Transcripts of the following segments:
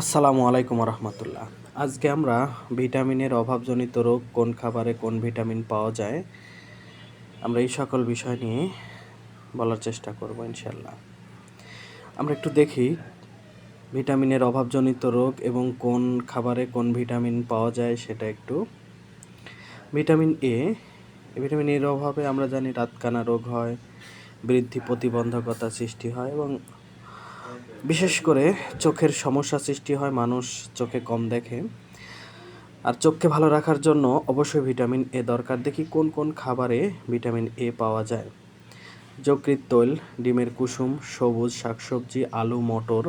আসসালামু আলাইকুম রহমতুল্লাহ। আজকে আমরা ভিটামিনের অভাবজনিত রোগ কোন খাবারে কোন ভিটামিন পাওয়া যায়, আমরা এই সকল বিষয় নিয়ে বলার চেষ্টা করব ইনশাল্লাহ আমরা একটু দেখি ভিটামিনের অভাবজনিত রোগ এবং কোন খাবারে কোন ভিটামিন পাওয়া যায় সেটা একটু। ভিটামিন এ ভিটামিন এর অভাবে আমরা জানি রাতকানা রোগ হয়, বৃদ্ধি প্রতিবন্ধকতা সৃষ্টি হয় এবং বিশেষ করে চোখের সমস্যা সৃষ্টি হয়, মানুষ চোখে কম দেখে। আর চোখকে ভালো রাখার জন্য অবশ্যই ভিটামিন এ দরকার। দেখি কোন কোন খাবারে ভিটামিন এ পাওয়া যায়। যকৃৎ তৈল, ডিমের কুসুম, সবুজ শাকসবজি, আলু, মটর,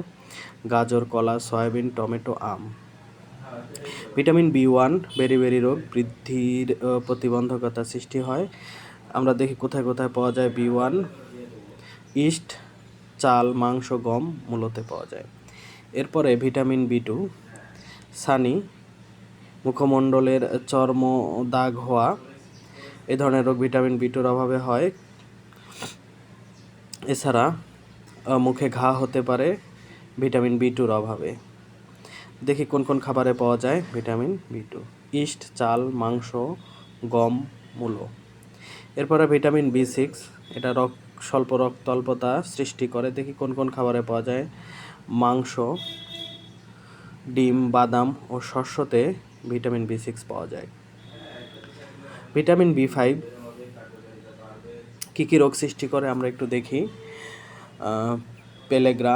গাজর, কলা, সয়াবিন, টমেটো, আম। Vitamin B one, beriberi রোগ বৃদ্ধির প্রতিবন্ধকতা সৃষ্টি হয়। আমরা দেখি কোথায় কোথায় পাওয়া যায় বি ওয়ান। ইস্ট চাল, মাংস, গম মূলতে পাওয়া যায়। এরপরে ভিটামিন বি টু, সানি, মুখমণ্ডলের চর্ম দাগ হওয়া, এ ধরনের রোগ ভিটামিন বি টুর অভাবে হয়। এছাড়া মুখে ঘা হতে পারে ভিটামিন বি টুর অভাবে। দেখি কোন কোন খাবারে পাওয়া যায় ভিটামিন বি টু। ইস্ট, চাল, মাংস, গম, মূলো। এরপরে ভিটামিন বি সিক্স, এটা রক স্বল্প রক্তল্পতা সৃষ্টি করে। দেখি কোন কোন খাবারে পাওয়া যায়। মাংস, ডিম, বাদাম ও শস্যতে ভিটামিন বি সিক্স পাওয়া যায়। ভিটামিন বি ফাইভ কী কী রোগ সৃষ্টি করে আমরা একটু দেখি। পেলেগ্রা,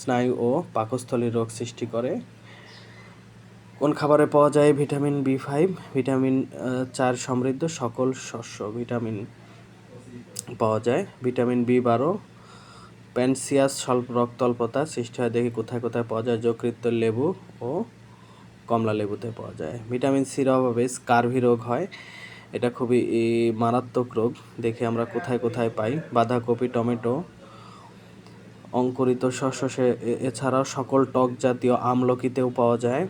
স্নায়ু ও পাকস্থলীর রোগ সৃষ্টি করে। কোন খাবারে পাওয়া যায় ভিটামিন বি ফাইভ? ভিটামিন চার সমৃদ্ধ সকল শস্য, ভিটামিন পাওয়া যায়। ভিটামিন বি বারো প্যানসিয়াস স্বল্প রক্তল্পতা সৃষ্টি হয় দেখি কোথায় কোথায় পাওয়া যায়। যকৃত লেবু ও কমলা লেবুতে পাওয়া যায়। ভিটামিন সির অভাবে স্কারভি রোগ হয়। এটা খুবই মারাত্মক রোগ। দেখে আমরা কোথায় কোথায় পাই। বাঁধাকপি, টমেটো, অঙ্কুরিত শস্য এছাড়াও সকল টক জাতীয় আমলকিতেও পাওয়া যায়।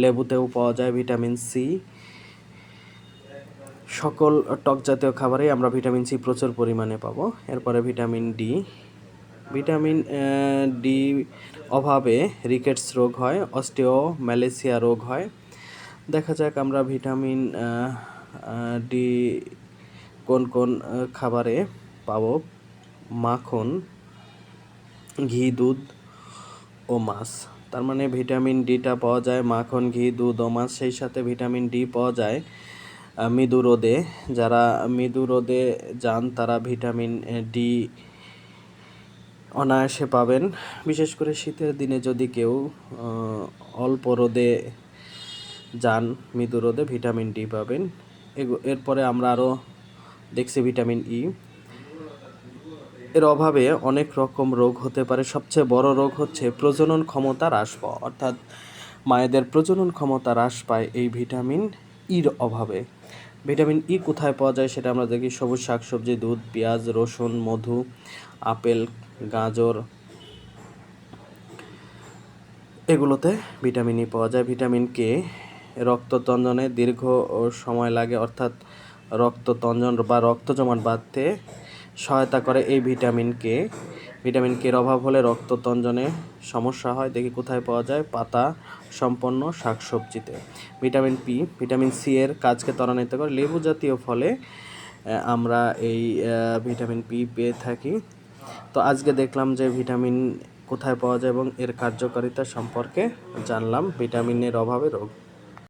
লেবুতেও পাওয়া যায় ভিটামিন সি সকল টক জাতীয় খাবারেই আমরা ভিটামিন সি প্রচুর পরিমাণে পাবো। এরপরে ভিটামিন ডি। ভিটামিন ডি অভাবে রিকেটস রোগ হয়, অস্টিও ম্যালেসিয়া রোগ হয়। দেখা যাক আমরা ভিটামিন ডি কোন কোন খাবারে পাবো। মাখন, ঘি, দুধ ও মাছ। তার মানে ভিটামিন ডিটা পাওয়া যায়, মাখন, ঘি, দুধ ও মাছ, সেই সাথে ভিটামিন ডি পাওয়া যায়। মৃদু রোদে যারা মৃদু রোদে যান, তারা ভিটামিন ডি অনায়াসে পাবেন। বিশেষ করে শীতের দিনে যদি কেউ অল্প রোদে যান মৃদু রোদে ভিটামিন ডি পাবেন। এরপরে আমরা আরও দেখছি ভিটামিন ই। এর অভাবে অনেক রকম রোগ হতে পারে। সবচেয়ে বড় রোগ হচ্ছে প্রজনন ক্ষমতা হ্রাস পাওয়া। অর্থাৎ মায়েদের প্রজনন ক্ষমতা হ্রাস পায় এই ভিটামিন ইর অভাবে। ভিটামিন ই কোথায় পাওয়া যায় সেটা আমরা দেখি সবুজ শাকসবজি, দুধ, পেঁয়াজ, রসুন, মধু, আপেল, গাজর, এগুলোতে ভিটামিন ই পাওয়া যায়। ভিটামিন কে রক্ততঞ্জনে দীর্ঘ সময় লাগে, অর্থাৎ রক্ত রক্ততঞ্জন বা রক্ত জমাট বাঁধতে সহায়তা করে এই ভিটামিন কে। ভিটামিন কের অভাব হলে রক্ততঞ্জনে সমস্যা হয়, দেখি কোথায় পাওয়া যায়। পাতা সম্পন্ন শাকসবজিতে। ভিটামিন পি, ভিটামিন সি এর কাজকে ত্বরান্বিত করে। লেবু জাতীয় ফলে আমরা এই ভিটামিন পি পেয়ে থাকি। তো আজকে দেখলাম যে ভিটামিন কোথায় পাওয়া যায় এবং এর কার্যকারিতা সম্পর্কে জানলাম। ভিটামিনের অভাবে রোগ